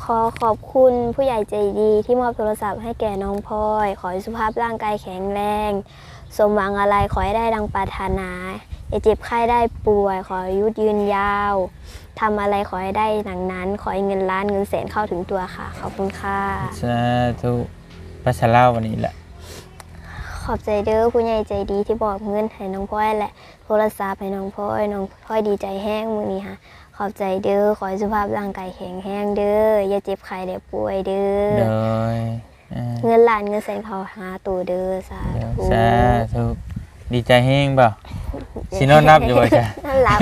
ขอขอบคุณผู้ใหญ่ใจดีที่มอบโทรศัพท์ให้แก่น้องพลอย ขอให้สุขภาพร่างกายแข็งแรง สมหวังอะไรขอให้ได้ดังปรารถนาอย่าเจ็บไข้ได้ป่วย ขออายุยืนยาวทำอะไรขอให้ได้หนังนั้น ขอให้เงินล้านเงินแสนเข้าถึงตัวค่ะ ขอบคุณค่ะสาธุภาษาลาววันนี้แหละ ขอบใจเด้อผู้ใหญ่ใจดีที่บอกเงินให้น้องพลอยและ โทรศัพท์ให้น้องพลอยน้องพลอยดีใจแห้งมือนี้ค่ะ ขอบใจเด้อขอให้สุขภาพร่างกายแข็งแรงเด้ออย่าเจ็บไข้ได้ป่วยเด้โดอยอ่าเงินล้านเงินแสนเขาหาตัวเด้อสาเดี๋ยวธุสาธุดีใจแห้งเปล่าสินอนนับอยู่ว่าจ้ะนั่นหลั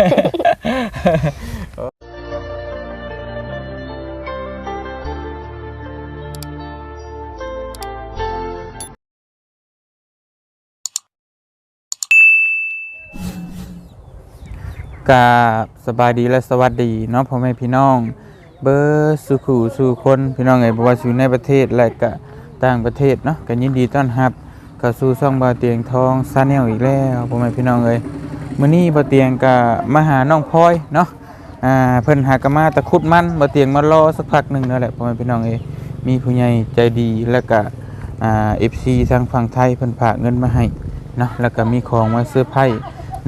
กาบสบายดีและสวัสดีเนาะพ่อแม่พี่น้อง เบอร์สุขูสู่คนพี่น้องไงบ่ว่าอยู่ในประเทศและก็ต่างประเทศเนาะก็ยินดีต้อนรับเข้าสู่ช่องบาเตียงทองซาแนลอีกแล้วพ่อแม่พี่น้องเอ้ยมื้อนี้บาเตียงก็มาหาน้องพลอยเนาะอ่าเพิ่นหากมาตะคุดมันบาเตียงมารอสักพักหนึ่งนั่นแหละพ่อแม่พี่น้องเอ้ยมีผู้ใหญ่ใจดีแล้วก็อ่า FC ทางฝั่งไทยเพิ่นฝากเงินมาให้เนาะแล้วก็มีของมาเสื้อร์ไผ่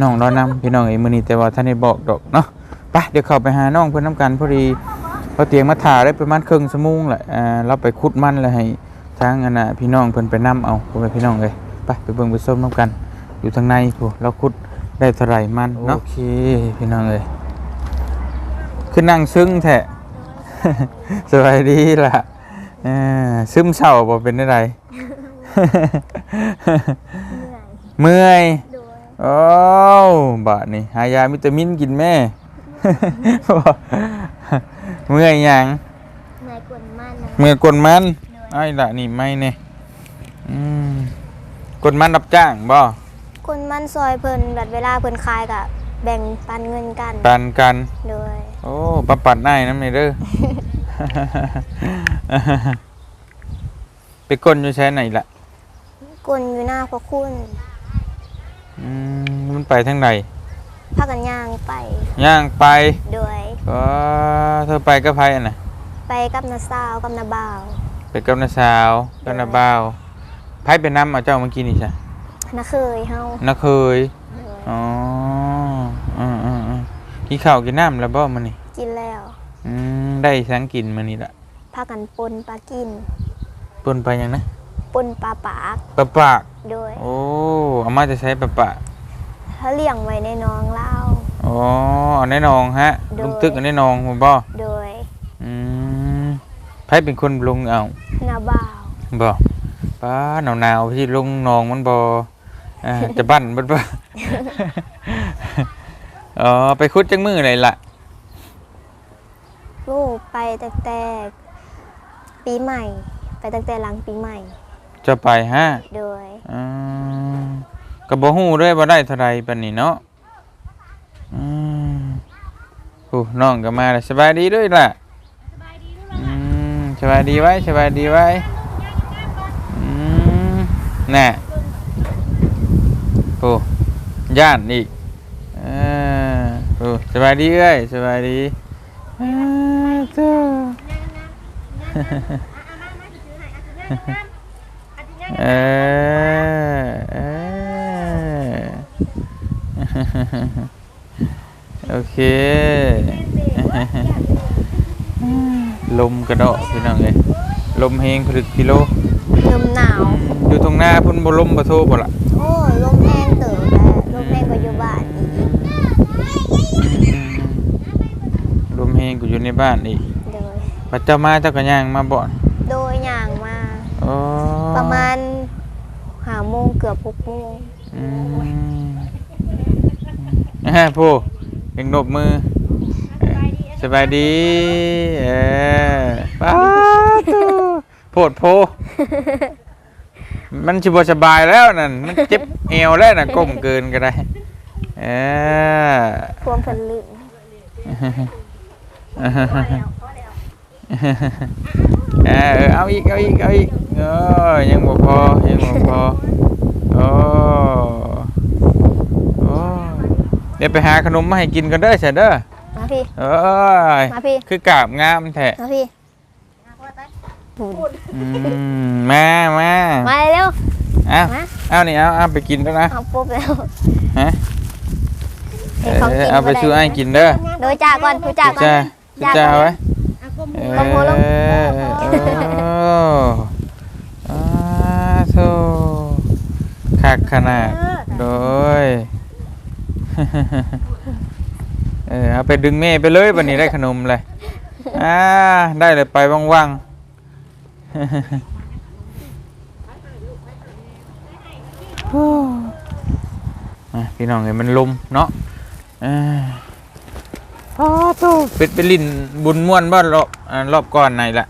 น้องรอนำพี่น้องเอ้ยมื้อนี้แต่ว่าท่านได้บอกดอกเนาะไปเดี๋ยวเข้าไปหาน้องเพิ่นน้ำกันพอดีพอเตียงมาถ่าได้ประมาณครึ่งชั่วโมงแหละอ่าเราไปขุดมันแล้วให้ทางอันน่ะพี่น้องเพิ่นไปนํเอาพ่อแม่พี่น้องเอ้ยไปไปเบิ่งไปส้มน้ำกัน อยู่ทางในผู้เราขุดได้เท่าไหร่มันเนาะโอเคพี่น้องเอ้ยคือนั่งซึ้งแท้สวัสดีล่ะเออซึมเศร้าบ่เป็นได้ไรเมื่อย โอ้วบาดนี่หายาวิตามินกินแม่ เมื่อยหยังนายกวนมันนะเมื่อยกดมันไอ้ละนี่ไม่เนี่ยอืมกดมันรับจ้างบ่กวนมันซอยเพิ่นแบบเวลาเพิ่นขายก็แบ่งปันเงินกัน ปันกันโดยโอ้ปะปัดได้น้ำนี่เด้อไปกลนอยู่ใช้ไหนล่ะกวนอยู่หน้าพระคุณ อืมมันไปทางไหนพากันย่างไปย่างไปโดยก็เธอไปกับไผอะนะไปกับนาสาวกับนาบ่าวไปกับน้าสาวกับน้าบ่าวไผเป็นน้ำเอาเจ้าเมื่อกี้นี่ใช่นาเคยเฮาน้าเคยโดยอ๋ออืมอืมอืมกินข้าวกินน้ำแล้วบ่มันนี่กินแล้วอืมได้สังกินมันนี่ละพากันปนปลากินปนไปยังนะ ปนปลาปากปะปากโดยโอ้เอามาจะใช้ปะปะเขาเลี้ยงไว้ในน้องเล่าอ๋อเอาแน่นองฮะลุงตึกเอาแน่นองผมบ่โดยอืมไผเป็นคนลงเอานาบ่าวบ่ป้าหนาวหนาวๆที่ลงนองมันบ่อ่าจะบั่นเบิดบ่อ๋อไปคุดจังมือเลยล่ะลูกไปตั้งแต่ปีใหม่ ไปตั้งแต่หลังปีใหม่ จะไปฮะโดยอืมก็บ่ฮู้ด้วยว่าได้เท่าไรปานนี้เนาะอืมโอ้น้องก็มาแล้วสบายดีด้วยล่ะอืมสบายดีไว้สบายดีไว้อืมน่ะโอ้ย่านอีกเออโอ้สบายดีเอ้ยสบายดีอ้าวเจ้า เออเออโอเค ลมกระเดาะพี่น้องเอ้ยลมเฮงผลึกกิโลลมหนาว อยู่ตรงหน้าพุ่นบ่ลมบ่โทบ่ล่ะโอ้ยลมแห้งเติบแล้วลมแห้งกว่าอยู่บ้านอีกลมเฮงกูอยู่ในบ้านอีกโดยบัดเจ้ามาเจ้าก็ย่างมาบ่อน โดยอย่างมา อ๋อ ประมาณหาโมงเกือบหกโมงอืมอ่าผู้ยังนบมือเอ่อสบายดีเออป้าตูโพดโพ มันชิบสบายแล้วนั่นมันเจ็บเอวแล้วนะก้มเกินก็ได้เออพวมผลึก เออเอาอีกเอาอีกเอาอีกเออยังบ่พอยังบ่พอโอ้โอ้เดี๋ยวไปหาขนมมาให้กินกันเด้อเสร็จเด้อมาพี่ เอ้ยมาพี่ คือกาบงามแท้มาพี่อืมมามามาเร็วเอามาเอานี่เอาเอาไปกินแล้วนะเอาปุ๊บแล้วฮะเอเห็นของอกินเอาไปบ่ด้สู้ไอ้ายกินเด้อโดยจ่าก่อนผู้จ่าก่อนจ้าจ้าจ้าก่อนไว้อากลม เออโอ้อาโธ่คักขนาดโดย เออเอาไปดึงแม่ไปเลยวันนี้ได้ขนมเลยอ่าได้เลยไปว่างๆพี่น้องเห็นมันลมเนาะอ่า อ้าวโตเป็ดไปลินบุญม่วนบ้านรอบอ่ารอบก่อนไหนละ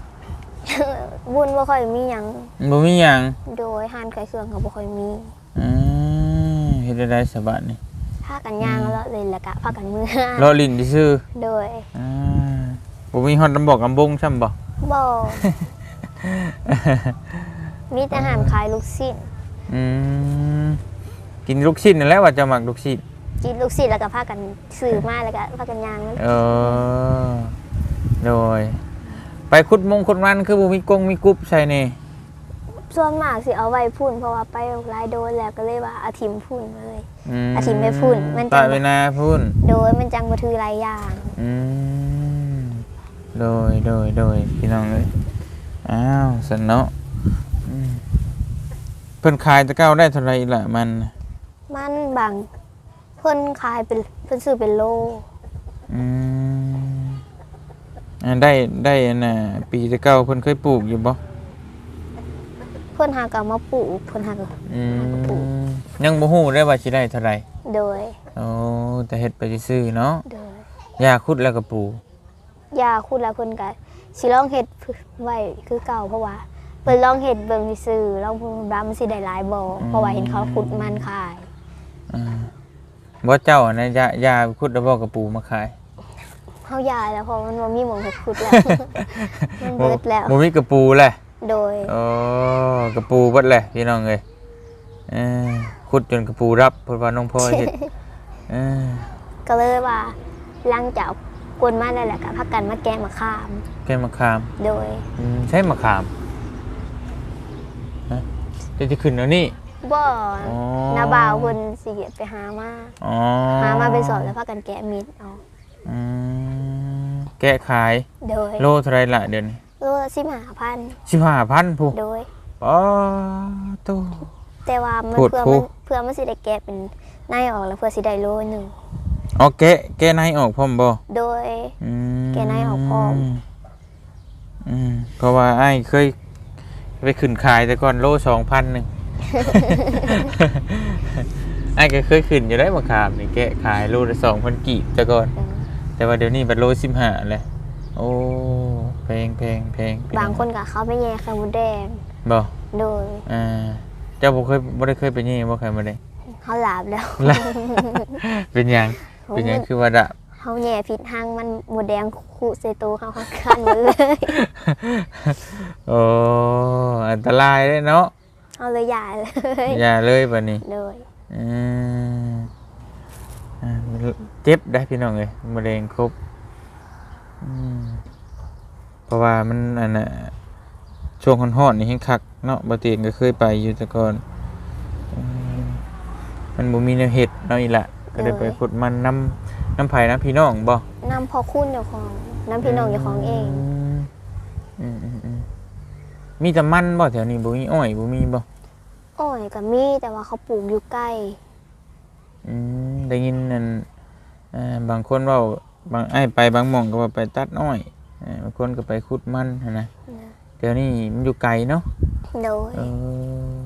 บุญบ่ค่อยมีหยังบ่มีหยังโดยหานไก่เครื่องก็บ่ค่อยมีอืมเฮ็ดได้ได้สบายนี่พากันย่างแล้วเลยแล้วก็พากันมือรอลินซื่อโดยๆอ่าบ่มีฮอดลำบอกลำบงช่ำบ่บ่มีแต่อาหารขายลูกชิ้นอืมกินลูกชิ้นนั่นแหละว่าจะมักลูกชิ้น กินลูกชิ้นแล้วก็พากันซื้อมาแล้วก็พากันย่างมันเออโดย ไปคุดมงคุดมันคือบ่มีกงมีกุ๊บใช่นี่ส่วนมากสิเอาไว้พุ่น เพราะว่าไปหลายโดนแล้วก็เลยว่าเอาทิมพุ่นมาเลยมอาทิตย์ไปพุ่น มันจะตายไปนาพุ่น โดยมันจังบ่ถือหลายอย่างอืมโดยโดยโดยพี่น้องเลยอ้าวสนเนาะอืมเพิ่นขายตะเก้าได้เท่าไหรล่ะมัน มันบาง เพิ่นขายเป็นเพิ่นซื้อเป็นโลอืมอ่าได้ได้อันน่ะปีตะเก้าเพิ่นเคยปลูกอยู่บ่เพิ่นหากเอามาปลูกเพิ่นหากอืมยังบ่ฮู้ได้ว่าสิได้เท่าไหรโดยโอ้แต่เฮ็ดไปซื่อๆเนาะโดยยาคุดแล้วก็ปลูกยาคุณแล้วเพิ่นก็สิลองเฮ็ดไว้คือเก่าเพราะว่าเพิ่นลองเฮ็ดเบิ่งซื่อๆลองเบิ่งว่ามันสิได้หลายบ่เพราะว่าเห็นเขาขุดมันขาย อ่า บ่เจ้าอันนะยายาคุดแล้วบ่กระปูมาขาย เฮายายแล้วเพราะมันบ่มีหม่องให้ขุดแล้ว มันเบิดแล้ว บ่มีกระปูแหละโดยโอ้กระปูเบิดแหละพี่น้องเอ้ยเออขุดจนกระปูรับเพิ่นว่าน้องพ่อเฮ็ดเออก็เลยว่าหลังจากกวนมาแล้วแหละก็พักกันมาแกะมะขาม แก้มะขามโดยอืมใช่มะขามฮะเดี๋ยวจะขึ้นแล้วนี่ บ่อ๋อ นาบ่าวเพิ่นสิไปหามาอ๋อหามาไปสอบแล้วพักกันแกะมิดเอาอืมแกะขายโดยโลเท่าไรล่ะเดี๋ยวนี้โลละ15,000สิบห้าพันผู้โดย อ๋อตู้ แต่ว่ามันพูดเพื่อพูมันด เพื่อมันสิได้แกะเป็นในออกแล้วเพื่อสิได้โลหนึงอ๋อแกะแกะในออกพร้อมบ่ โดย อืมแกะในออกพร้อม อืมเพราะว่าไอ้ายเคย ไปขึ้นขายแต่ก่อนโลสองพันหนึ่ง ไอ้ายก็เคยขึ้นอยู่ได้มะขามนี่แกะขายโลละสองพันกีบแต่ก่อนเออแต่ว่าเดี๋ยวนี้บัดโลสิบห้าเลยโอ้แพงแพงแพงบางคนก็เขาไปแย่ไข่มดแดงบ่โดยอ่าเจ้าบ่เคยบ่ได้เคยไปนี่บ่เคยมาได้เขาหลาบแล้วละเป็นหยัง เป็นหยังคือว่าดะเขาแย่ผิดทางมันหมดแดงขู่ใส่ตัวเขาเขาคันหมดเลยโอ้อันตรายเลยเนาะ เอาเลยหย่าเลยอย่าเลยบัดนี้โดยอืมอ่าเจ็บได้พี่น้องเลยมะเร็งครบอืมเพราะว่ามันอันน่ะช่วงฮ้อนๆนี่เฮงคักเนาะบ่เตียงก็เคยไปอยู่แต่ก่อนอืมมันบ่มีแนวเฮ็ดเนาะอีหละก็ได้ไปขุดมันน้ำน้ำไผ่น้ำพี่น้องบ่นำพอคุณเจ้าของน้ำพี่น้องเจ้าของเองอืมอืมอืม มีแต่มันบ่แถวนี้บ่มีอ้อยบ่มีบ่โอ้ยกับมีแต่ว่าเขาปลูกอยู่ใกล้อืมได้ยินนั่นเอ่อบางคนเว่าบางไอ้ายไปบางหม่องก็ว่าไปตัดอ้อยเอ่อบางคนก็ไปขุดมันหั้นนะเดี๋ยวนี้มันอยู่ไกลเนาะ โดยเออ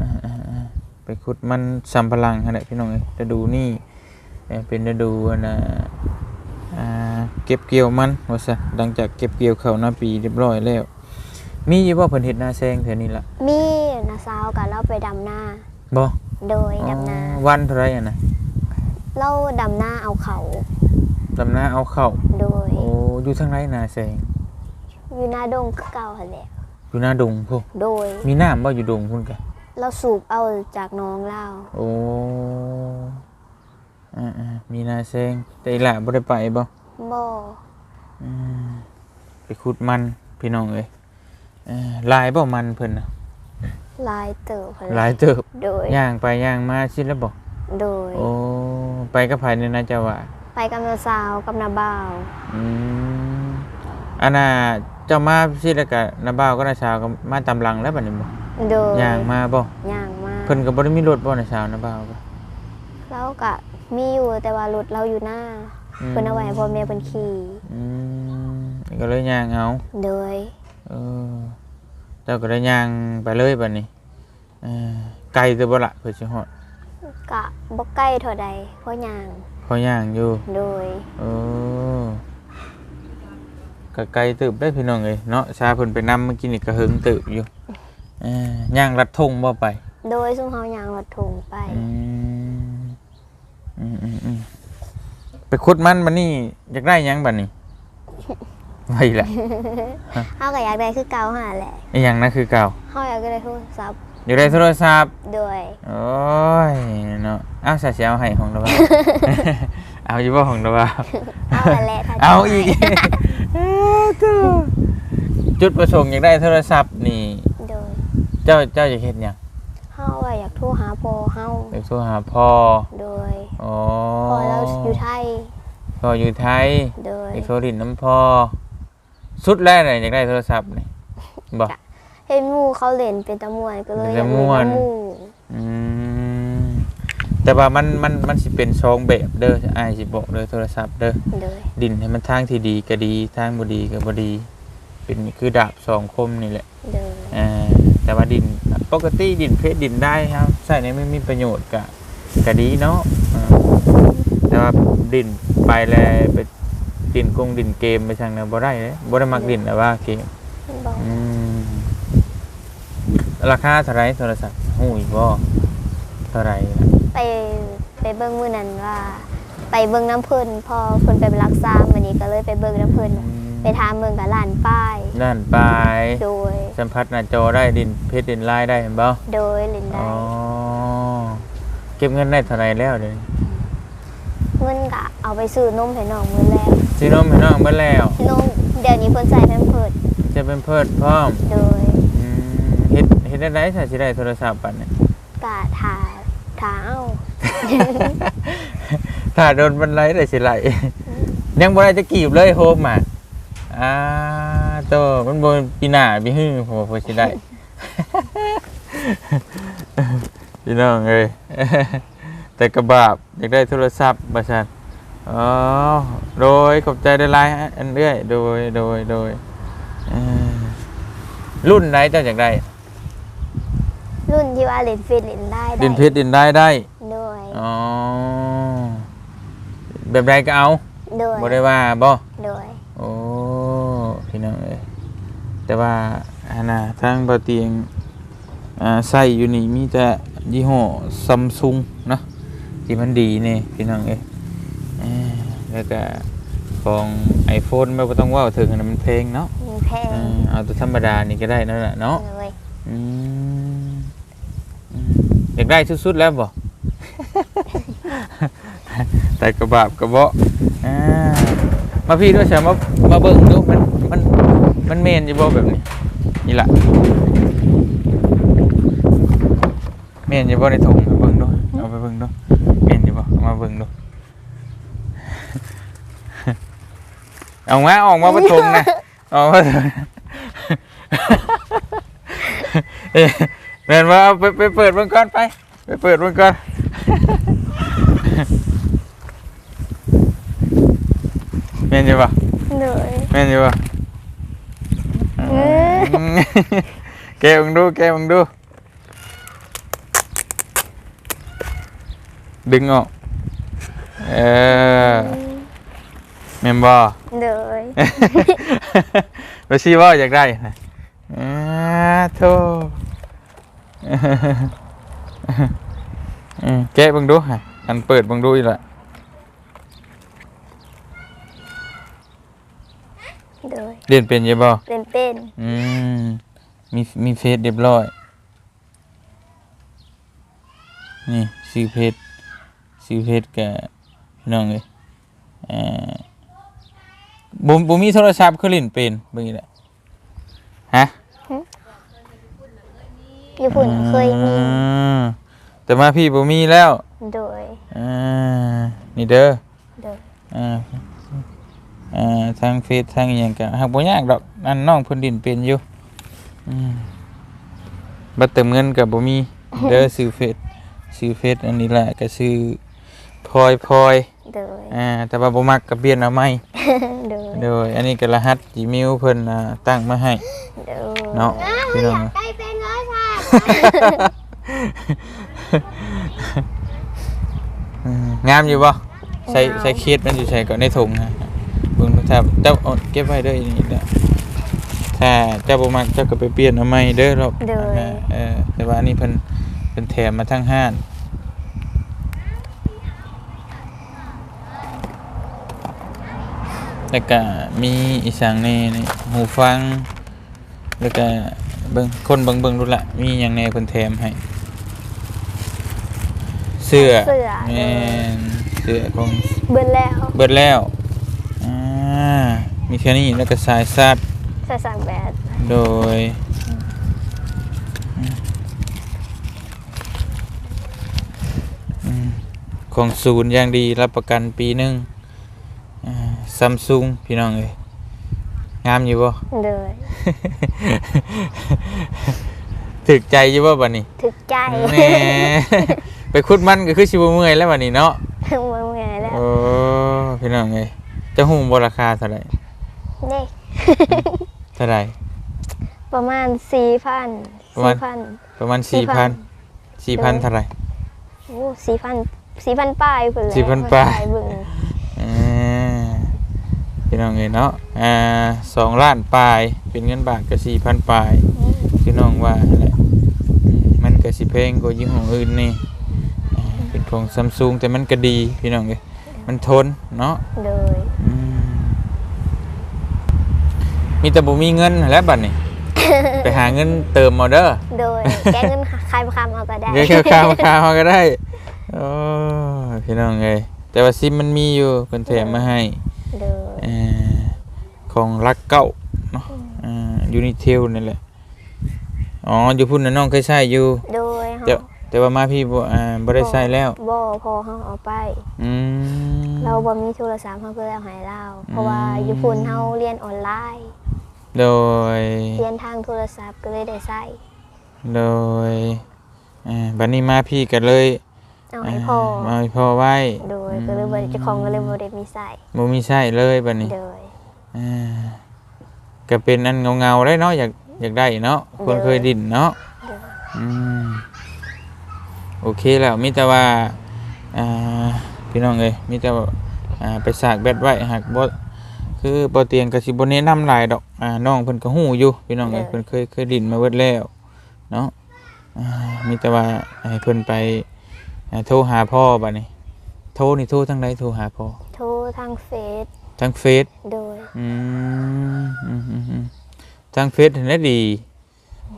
อ่าอ่าอ่าไปขุดมันสัมพลังหั่นแหละพี่น้องเอ้ยฤดูนี่เอ่อเป็นฤดูอันน่ะอ่าเก็บเกี่ยวมันว่าซะหลังจากเก็บเกี่ยวข้าวหน้าปีเรียบร้อยแล้ว มีอยู่บ่เพิ่นเฮ็ดนาแซงแถวนี้ล่ะมีนาซาวกับเราไปดำนาบ่โดยดำนาอ๋อวันเท่าไหรอะนะเราดำนาเอาเขาดำนาเอาเข้าโดย โอ้อยู่ทางไรนาแซงอยู่หน้าดงคือเก่าหั่นแหละอยู่หน้าดงพวกโดย มีน้ำบ่อยู่ดงพุ่นกะเราสูบเอาจากน้องเราโอ้อ่าๆมีนาแซงแต่อีหล่ะบ่ได้ไปบ่บ่อืมไปขุดมันพี่น้องเอ้ยเอ่อห ลายบ่มันเพิ่นน่ะลายเติบพุ่นหลายเติบโดยย่างไปย่างมาชิดแล้วบ่โดย โอ้ไปกับไผเนี่ยนะเจ้าว่าไปกับนาสาวกับนาบ่าวอืมอันน่ะเจ้ามาชิดแล้วก็นาบ่าวก็นาชาวก็มาตามหลังแล้วบัดนี้บ่โดยย่างมาบ่ย่างมาเพิ่นก็บ่ได้มีรถบ่นาชาวนาบ่าวก็แล้วก็มีอยู่แต่ว่ารถเราอยู่หน้าเพิ่นเอาไว้ให้พ่อแม่เพิ่นขี่อืมก็เลยย่างเอาโดยเออ เจ้าก็ได้ย่างไปเลยบัดนี้เออไกลตัวบ่ละเพื่อสิฮอดกะบ่ใกล้เท่าใดเพราะย่างพอย่างอยู่ โดยเออก็ไกลตึบได้พี่น้องเอ้ยเนาะชาเพิ่นไปนำเมื่อกี้นี่ก็หึงตึบอยู่เอย่างรัดทงบ่ไปโดยซุ่มเฮาย่างรถถุงไป อืมอืมอืมอืมไปขุดมันบัดนี้อยากได้หยังบัดนี้ ไว้ละเฮาก็อยากได้คือเก่าหาแหละไอ้หยังนะคือเก่าเฮาอยากได้โทรศัพท์อยากได้โทรศัพท์โดยโอ้ยเนาะเอาสาเสียเอาให้ของดาวาเอาอยู่บ่ของดาวาเอานั่นแหละถ้าจะเอาอีกให้เอ้อเจ้าจุดประสงค์อยากได้โทรศัพท์นี่โดยเจ้าเจ้าอยากเฮ็ดหยังเฮาอะอยากโทรหาพ่อเฮาอยากโทรหาพ่อโดยอ๋อพ่อเราอยู่ไทยพ่ออยู่ไทยโดยอยากโทรดินน้ำพ่อ สุดแรกเลยอยากได้โทรศัพท์นี่บ่ เห็นหมู่เขาเล่นเป็นตะม่วนก็เลยเป็นอยากตะม่เล่นวนกับหมู่อืมแต่ว่ามันมันมันสิเป็นซองแบบเด้ออ้ายสิบอกเด้อโทรศัพท์เด้อโดยดินให้มันทางที่ดีก็ดีทางบ่ดีก็บ่ดี เป็นคือดาบสองคมนี่แหละโดยอ่าแต่ว่าดินปกติดินเพชรดินได้ครับใส่ในไม่มีประโยชน์ก็ก็ดีเนาะอ่าแต่ว่าดินไปแล้วไป ดินกงดินเกมไปทางนั้นบ่ได้เลยบ่ได้มักดินแต่ว่าเกมบอกอืมราคาเท่าไหรโทรศัพท์หูยบ่เท่าไหรล่ะไปไปเบิ่งมื้อนั้นว่า ไปเบิ่งน้ำเพิ่นพอเพิ่นไปรักษาวันนี้ก็เลยไปเบิ่งน้ำเพิ่นอืมไปถามเบิ่งกับร้านป้ายด้านปลายโดย สัมผัสหน้าจอได้ดินเพชรดินลายได้เห็นบ่โดยเล่นได้อ๋อเก็บเงินได้เท่าไหรแล้วเดี๋ยวนี้ เงินก็เอาไปซื้อนมให้น้องมื้อแรกซื้อนมให้น้องเบิดแล้วนมเดี๋ยวนี้เพิ่นใส่แพมเพิร์สจะเป็นเพิดพร้อมโดยอืมเฮ็ดเฮ็ดได้ได้ถ้าสิได้โทรศัพท์ปันเนี่ย กะถาถาเอา ถ้าโดนบันไลได้สิไหลยังบ่ได้จะกีบเลยโฮมอะอ่าโตมันบ่ปีหน้าปีฮึ่งผมว่าเพิ่นสิได้ พี่น้องเอ้ย แต่กระบาบอยากได้โทรศัพท์บ่ซั่นอ๋อโดยขอบใจได้หลายๆอันเรื่อยโดยโดยโดยเอ่อรุ่นไหนเจ้าอยากได้รุ่นที่ว่าเล่นฟิตเล่นได้ได้ดินเพชรดินได้ได้โดยอ๋อแบบใดก็เอาโดยบ่ได้ว่าบ่โดยโอ้พี่น้องเอ้ยแต่ว่าอันน่ะทางบ่เตียงอ่าใส่อยู่นี่มีแต่ยี่ห้อซัมซุงเนาะ ที่มันดีนี่พี่น้องเอ้ยเอ้ยแล้วก็ของ iPhone ไม่ต้องเว่าถึงอันนั้นมันเพลงเนาะมีแพงเออเอาตัวธรรมดานี่ก็ได้นั่นแหละเนาะเลยอืมอืมอยากได้สุดๆแล้วบ่แต่กระบาบกระเบาะอ่ามาพี่ด้วยใช่มามาเบิ่งดูมันมันมันเมนอยู่บ่แบบนี้ นี่ล่ะเมนอยู่บ่ในถุงไปเบิ่งดูเอาไปเบิ่งดูเมนอยู่บ่เอามาเบิ่งดู เอามาออกมาประทงนะออกมาเถอะเอ๊ะเดินมาเอาไปไปเปิดมันก่อนไป ไปเปิดมันก่อนแม่นอยู่ปะโดยแม่นอยู่ปะเออแกมึงดูแกมึงดู ดึงออกเออ แม่นบ่ โดยไปซี่ว่าอยากได้นะอ่าโธ่อืมแกะเบังดูฮะอันเปิดเบังดูอีกละโดย เรียนเป็นอยังบ่เล่นเป็นอืมมีมีเฟซเรียบร้อย นี่ซื้อเพชรซื้อเพชรกับพี่น้องเลยเอ่อ บ่บ่มีโทรศัพท์คือเล่นเป็นเบิ่งอีกแหละฮะญี่ปุ่นเคยมีอืมแต่มาพี่บ่มีแล้ว โดย อ่า นี่เด้อ โดย อ่า อ่า ทางเฟซทางอหย่างก็หักบ่ยากดอกอันน้องเพิ่นดินเป็นอยู่อืมบัตรเติมเงินก็บ่มี เด้อซื้อเฟซซื้อเฟซอันนี้แหละก็ซื้อพลอยพลอยโดย อ่า แต่ว่าบ่มักก็เปลี่ยนเอาใหม่ โดยโดยอันนี้ก็รหัส Gmail เพิ่นอ่าตั้งมาให้โดยเนาะพี่น้องใกล้เป็นร้อยค่ะอืมงามอยู่บ่ใส่ใส่เคสมันอยู่ใส่ก่อนในถุงฮะเบิ่งถ้าเจ้าเอาเก็บไว้เด้ออีนี่เด้อถ้าเจ้าบ่มักเจ้าก็ไปเปลี่ยนเอาใหม่เด้อรอบโดยอ่าเออแต่ว่าอันนี้เพิ่นเพิ่นแถมมาทั้งห้าน แล้วก็มีอีสังในนี่หูฟัง แล้วก็เบิ่งคนเบิ่งเบิ่งดูละมีหยังแหน่เพิ่นแถมให้ เสื้อเสื้อ แม่นเสื้อของเบิดแล้วเบิดแล้วอ่ามีแค่นี้แล้วก็สายซัดใส่สั่งแบดโดยอืมของศูนย์อย่างดีรับประกันปีหนึ่ง ซัมซุงพี่น้องเอ้ยงามอยู่บ่ โดยถึกใจอยู่บ่บัดนี้ถึกใจแหม่ไปคุดมันก็คือชิบเมื่อยแล้วบัดนี้เนาะถึงมือไงแล้วโอ้พี่น้องเอ้ยจะหูบ่ราคาเท่าไหร่นี่เท่าไหร่ ประมาณสี่พันประมาณสี่พันประมาณสี่พัน4,000 4,000เท่าไหร่โอ้สี่พันสี่พันป้ายเพิ่นเลย4,000ป้าย เบิ่งอ่าพี่ น้องเอ้ยเนาะอ่าสองล้านปลายเป็นเงินบาทก็สี่พันปลายพี่น้องว่าหั่นแหละอืมมันก็สิแพงกว่ายี่ห้ออื่นนี่อ่าเป็นของซัมซุงแต่มันก็ดีพี่น้องเอ้ยมันทนเนาะโดยอืมมีแต่บ่มีเงินแล้วบัดนี้ไปหาเงินเติมเอาเด้อโดยแก้เงินใครมาคำเอาก็ได้เดี๋ยวข้าวๆข้าวๆก็ได้โอ้ยพี่น้องเอ้ยแต่ว่าซิมมันมีอยู่เพิ่นแถมมาให้โดยเอ่อ ของรักเก้าเนาะอ่ายูนิเทลนี่แหละอ๋ออยู่พุ่นน่ะน้องเคยใช้อยู่โดยแต่แต่ว่ามาพี่บ่อ่าบ่ได้ใช้แล้วบ่พอเฮาเอาไปอืมเราบ่มีโทรศัพท์เฮาก็เลยเอาให้เราเพราะว่าอยู่พุ่นเฮาเรียนออนไลน์ โดยเรียนทางโทรศัพท์ก็เลยได้ใช้โดยอ่าบัดนี้มาพี่ก็เลย เอาให้พ่อามาให้พ่อไว้ โดยก็เลยบ่ได้เจ้าของก็เลยบ่ได้มีใช้บ่มีใช้เลยบัดนี้โดยอ่าก็เป็นอันเงาๆได้เนาะอยากอยากได้เนาะคนเคยดิ้นเนาะโดยอืมโอเคแล้วมีแต่ว่าอ่าพี่น้องเอ้ยมีแต่ว่าอ่าไปสากแบตไว้หากบ่คือบ่เตียงก็สิบ่แนะนำหลายดอกอ่าน้องเพิ่นก็ฮู้อยู่พี่น้องเอ้ยเพิ่นเคยเคยดิ้นมาเบิดแล้วเนาะอ่ามีแต่ว่าให้เพิ่นไป อ่าโทรหาพ่อบัดนี้ โทรนี่โทรทางใดโทรหาพ่อโทรทางเฟซทางเฟซโดย อืมอืมอืมอืมทางเฟซเห็นได้ดี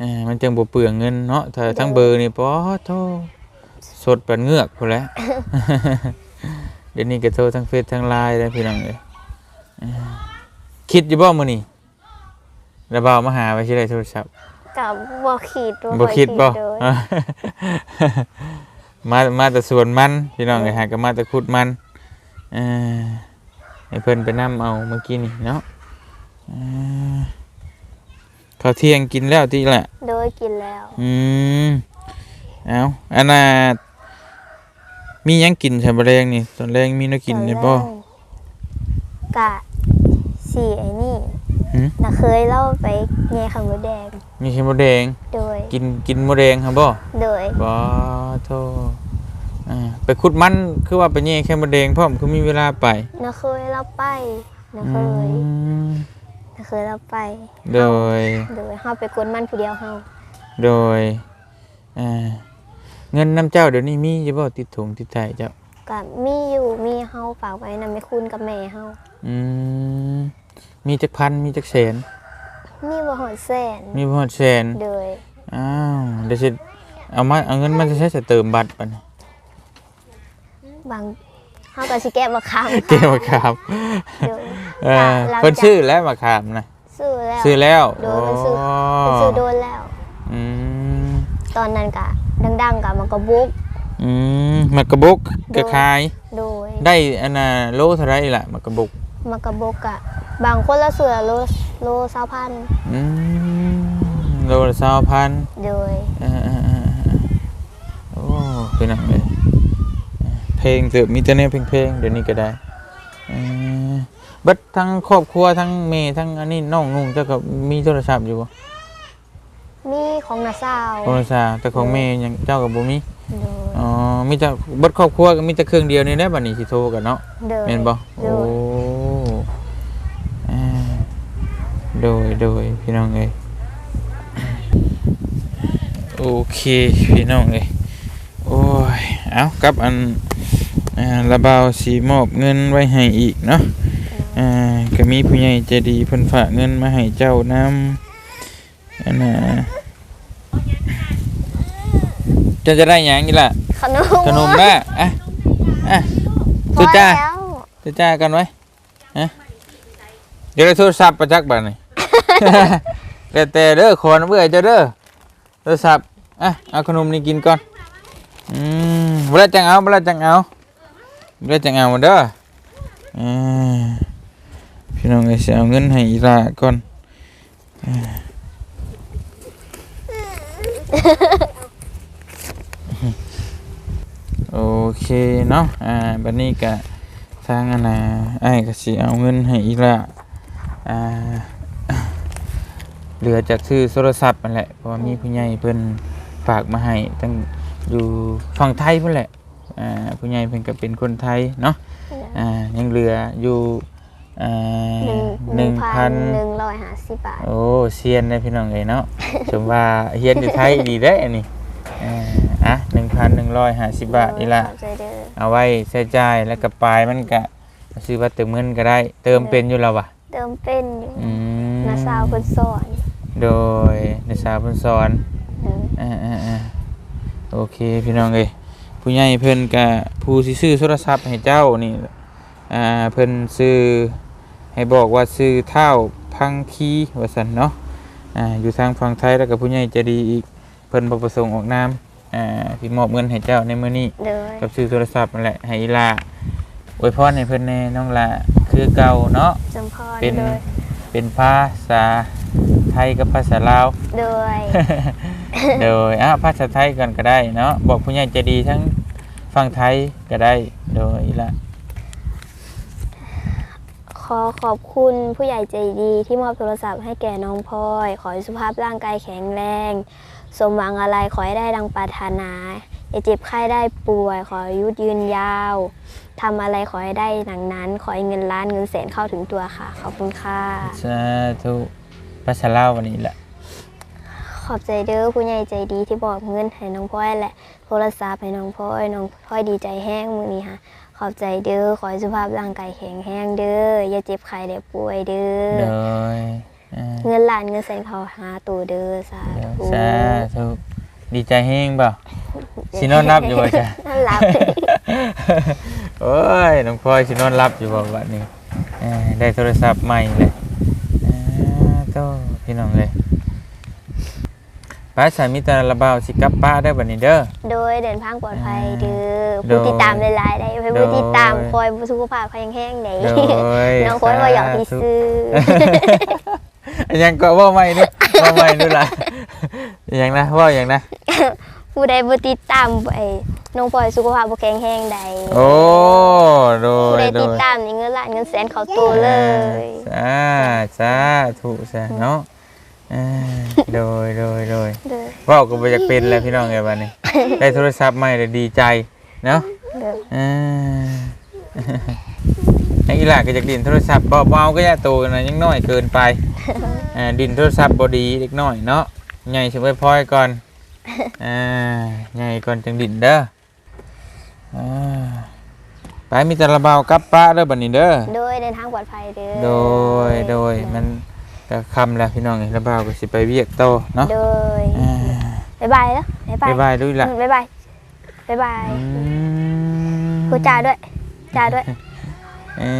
อ่ามันจังบ่เปลืองเงินเนาะถ้าทางเบอร์นี่ปอโทสดปันเงือกพุ่นแหล้ว เดี๋ยวนี้ก็โทรทางเฟซทางไลน์ได้พี่น้องเอ้ยอ่าคิดอยู่บ่มื้อนี้ระบาวมาหาไว้สิได้โทรศัพท์ กับบ่คิดว่าบ่คิดบ่ โดย มามาแต่สวนมันพี่น้องเอ้ยหาก็มาแต่ขุดมันเอ่าให้เพิ่นไปนํเอาเมื่อกี้นี่เนาะอ่าข้าวเที่ยงกินแล้วติแหละ โดยกินแล้ว อืมเอาอันน่ะมีหยังกินใช่บ่แรงนี่ ตอนแรงมีแนวกินได้บ่กะสีไอ้นี่หืมน่ะเคยเล่าไปแง่ขังมดแดง มีไข่มดแดง โดย กินกินมดแดงครับบ่โดย บ่โทอ่าไปขุดมันคือว่าไปแย่ไข่มดแดงพร้อมคือมีเวลาไปน่ะเคยเล่าไปน่ะเคยอืมน่ะเคยเล่าไป โดย โดยเฮาไปกวนมันผู้เดียวเฮาโดยอ่าเงินน้ำเจ้าเดี๋ยวนี้มีอยู่บ่ติดถุงติดไถเจ้า ก็มีอยู่มีเฮาฝากไว้นำแม่คุณกับแม่เฮาอืมมีจักพันมีจักแสน มีบ่ฮอดแสนมีบ่ฮอดแสนโดยอ้าวเดี๋ยวสิเอามาเอาเงินมาจะใช้จะเติมบัตรปะเนี่ยบางเฮาก็สิแก้มาค้างเกี่ยวกับโดยเออหลังจากเพิ่นชื่อแล้วมาขามนะสซื้อแล้ว ซื้อแล้วโดยมันซื้อมันซื้อโดนแล้ว อืมตอนนั้นกะดังๆกะมันก็บุก อืมมักกะบุกโดกะยขาย โดยได้อันน่ะโลเท่าไหรล่ะมักกะบุก มันก็บุกกะบางคนละเสือโล โลสาวพันอืมโลละสามพันโดยเออเออเออเออโอ้เป็นหนังเลยเพลงเติบมีแต่แนวเพลงๆเดี๋ยวนี้ก็ได้เออบัดทั้งครอบครัวทั้งเมย์ทั้งอันนี้น้องนุ่งเจ้าก็มีโทรศัพท์อยู่บ่มีของนาซาวโทรศัพท์แต่ของเมย์ยังเจ้ากับบ่มีโดยอ๋อมีแต่บัดครอบครัวก็มีแต่เครื่องเดียวนี่แหละบัดนี้สิโทรกันเนาะ โดย แม่นบ่โดโอ้ ย อ่า โดยโดยพี่น้องเอ้ยโอเคพี่น้องเอ้ยโอ้ยเอากับอันอ่าระบาวสีมอบเงินไว้ให้อีกเนาะอ่าก็มีผู้ใหญ่ใจดีเพิ่นฝากเงินมาให้เจ้านำอันน่ะเจะจะได้หยังนี่ล่ะขนมขนมนะอะอะพจุอจ้าแล้วจุจ้ากันไว้ฮะเดี๋ยวได้โทรศัพท์ประจักษ์บ้าน นี่เดี๋ยวแต่เด้อขอนเบื่อเจะเด้อโทรศัพท์อะเอาขนมนี่กินก่อนอืมเวลาจังเอาเวลาจังเอาเวลาจังเอาเด้ออ่าพี่น้องเอ้ยสิเอาเงินให้อีลาก่อนโอเคเนาะอ่าบัดนี้ก็ทางอันน่ะอ้ก็สิเอาเงินให้อีลาอ่า เหลือจากซื้อโทรศัพท์นั่นแหละเพราะว่ามีผู้ใหญ่เพิ่นฝากมาให้ตั้งอยู่ฝั่งไทยเพิ่นแหละอ่าผู้ใหญ่เพิ่นก็เป็นคนไทยเนาะอ่ายังเหลืออยู่อ่าหนึ่งหนึ่งพันหนึ่งร้อยห้าสิบบาทโอ้เซียนได้พี่น้องเลยเนาะสมว่าเฮียนอยู่ไทยดีได้ออันนี้อ่าอะหนึ่งพันหนึ่งร้อยห้าสิบบาทนี่ละขอบใจเด้อเอาไว้ใช้จ่ายแล้วก็ปลายมันก็ซื้อว่าเติมเงินก็ได้ เติมเป็นอยู่แล้ววะเติมเป็นอยู่อืมนาซาวเพิ่นสอน โดยนักศึกษาเพิ่นสอนเอออ่าอ่าอ่าโอเคพี่น้องเอ้ยผู้ใหญ่เพิ่นกะผู้สิซื้อโทรศัพท์ให้เจ้านี่อ่าเพิ่นซื้อให้บอกว่าซื้อเท่าพังคีว่าซั่นเนาะอ่าอยู่ทางฝั่งไทยแล้วก็ผู้ใหญ่ใจะดีอีกเพิ่นบ่ประสงค์ออกนามอ่าที่มอบเงินให้เจ้าในมื้อนี้เด้อกับซื้อโทรศัพท์นั่นแหละให้อีลาอวยพรให้เพิ่นแน่น้องลาคือเก่าเนาะจำพรเป็นโดยเป็นภาษา ไทยกับภาษาลาว โดย โดยอะภาษาไทยก่อนก็ได้เนาะบอกผู้ใหญ่ใจะดีทั้งฝั่งไทยก็ได้โดยละขอขอบคุณผู้ใหญ่ใจดีที่มอบโทรศัพท์ให้แก่น้องพลอย ขอให้สุขภาพร่างกายแข็งแรง สมหวังอะไรขอให้ได้ดังปรารถนา อย่าเจ็บไข้ได้ป่วย ขออายุยืนยาวทำอะไรขอให้ได้ดังนั้น ขอให้เงินล้านเงินแสนเข้าถึงตัวค่ะ ขอบคุณค่ะ สาธุ ภาษาลาววันนี้แหละขอบใจเด้อผู้ใหญ่ใจดีที่บอกเงินให้น้องพลอยและ โทรศัพท์ให้น้องพลอยน้องพลอยดีใจแห้งมือนี้ค่ะขอบใจเด้อขอให้สุขภาพร่างกายแข็งแรงเด้ออย่าเจ็บไข้ได้ป่วยเด้โดอยอ่าเงินล้านเงินแสนเขาหาตัวเด้อสาโดยธุสาธุดีใจแห้งเปล่าสินอนรับอยู่บ่จ้ะนั่นหลับโอ้ยน้องพลอยสินอนรับอยู่บ่บัดนี้อ่าได้โทรศัพท์ใหม่เลยอ่าโตพี่น้องเลยป้าสามีแตระบาวสิกลับป้าได้อบัดนี้เด้อ โดยเดินทางปลอดภัยเด้อโดยผู้ติดตามหลายๆได้ให้ผู้ติดตามโดยคอยสุขภาพแข็งแรงไหนโดยน้องคนว่าอยากพี่สาธุซื้ออันยังก็ว่าไม่นี่ว่าไม่นู่นล่ะอันยังนะว่าอย่างนะ ผู้ใดบ่ติดตามไอ้น้องพลอยสุขภาพบ่แข็งแรงใดโอ้โดผู้ยใดโดติดยตามนี่เงินล้านเงินแสนเขาตัวเลยสาสาถูกซะเนาะอ่าโดยโดยโดยเด้อเว่าก็บ่อยากเป็นแล้วพี่น้องไงบัดนี้ ได้โทรศัพท์ใหม่เลยดีใจเนาะ เด้ออ่าไอ้อีหล่าก็อยากดินโทรศัพท์บ่บ่เอาก็อย่าโตนะยังน้อยเกินไป อ่าดินโทรศัพท์บ่ดีเล็กน้อยเนาะใหญ่สิไว้พลอยก่อน อ่าใหญ่ก่อนจังดินเด้ออ่าไปมีแต่ระเบากลับป้าเด้อบัดนี้เด้อโดยเดินทางปลอดภัยเด้อโดยโดยมันก็คำแล้วพี่น้องไอ้ระเบาก็สิไปเวียกโตอเนาะโดยอ่าบ๊ายบายแล้วบ๊ายบายบ๊ายบายด้วยล่ะอืมบ๊ายบายบ๊ายบายอืมพูดจาด้วยจาด้วยเอ้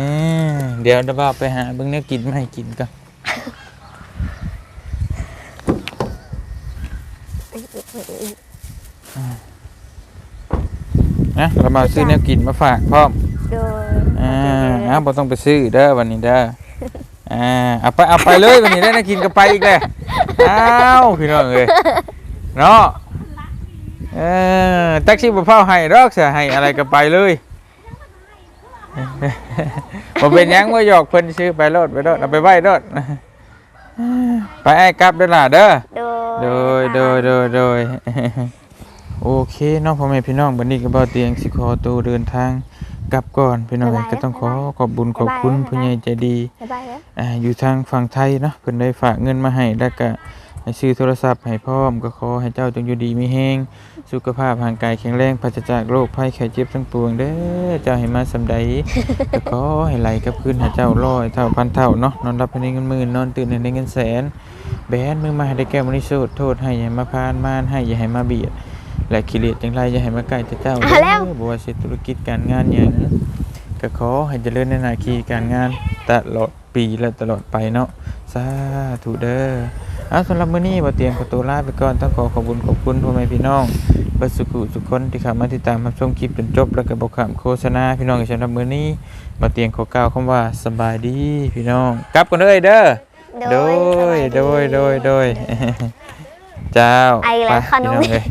ยเดี๋ยวระเบาไปหาเบิ่งแนวกินมาให้กินก่อน นะเรามาซื้อแนวกินมาฝากพร้อมโดยอ่านะบ่ต้องไปซื้อเด้อวันนี้เด้ออ่าเอาไปเอาไปเลยวันนี้ได้แนวกินก็ไปอีกแล้วอ้าวพี่น้องเอ้ยเนาะเออแท็กซี่บ่เฝ้าให้ดอกเสียให้อะไรก็ไปเลยบ่เป็นหยังว่าหยอกเพิ่นซื้อไปรถไปรถเอาไปไว้รถไปไอ้กลับเด้อล่ะเด้อโดย โดยโดยโดยโดยโอเคเน้องพ่อแม่พี่น้องบันนี้ก็บ่เตียงสิขอตัวเดินทางกลับก่อนพี่น้องก็ต้องขอขอบบุญขอบคุณผู้ใหญ่ใจดีบ๊ายบายแล้วอ่าอยู่ทางฝั่งไทยเนาะเพิ่นได้ฝากเงินมาให้แล้วก็ ให้ซื้อโทรศัพท์ให้พร้อมก็ขอให้เจ้าจงอยู่ดีมีแฮงสุขภาพร่างกายแข็งแรงปราศจากโรคภัยไข้เจ็บทั้งปวงเด้อเจ้าให้มาสำใดก็ขอให้ไหลกลับคืนหาเจ้าร้อยเท่าพันเท่าเนาะนอนรับให้ได้เงินหมื่นนอนตื่นให้ได้เงินแสน แบนมือมาให้ได้แก้วมริสุทธิ์โทษให้อย่าให้มาพานมานให้อย่าให้มาเบียดและกิเลสจังไรอย่าให้มาใกล้แต่เจ้าเอาแล้วเด้อบ่ว่าสิธุรกิจการงานหยังก็ขอให้เจริญในหน้าที่การงานตลอดปีและตลอดไปเนาะสาธุเด้อ เอาสำหรับมื้อนี้บ่เตรียมขอตัวลาไปก่อนต้องขอขอบคุญขอบคุณพ่อแม่พี่น้องเบิดสุขุทุกคนที่เข้ามาติดตามรับชมคลิปจนจบแล้วก็บ่ข้ามโฆษณาพี่น้องสำหรับมื้อนี้บ่เตรียมขอกล่าวคำว่าสบายดีพี่น้องกลับกันเด้อเด้อโดยโดยโดยโดยเจ้าไอแล้วไปขนมพี่น้องเอ้ย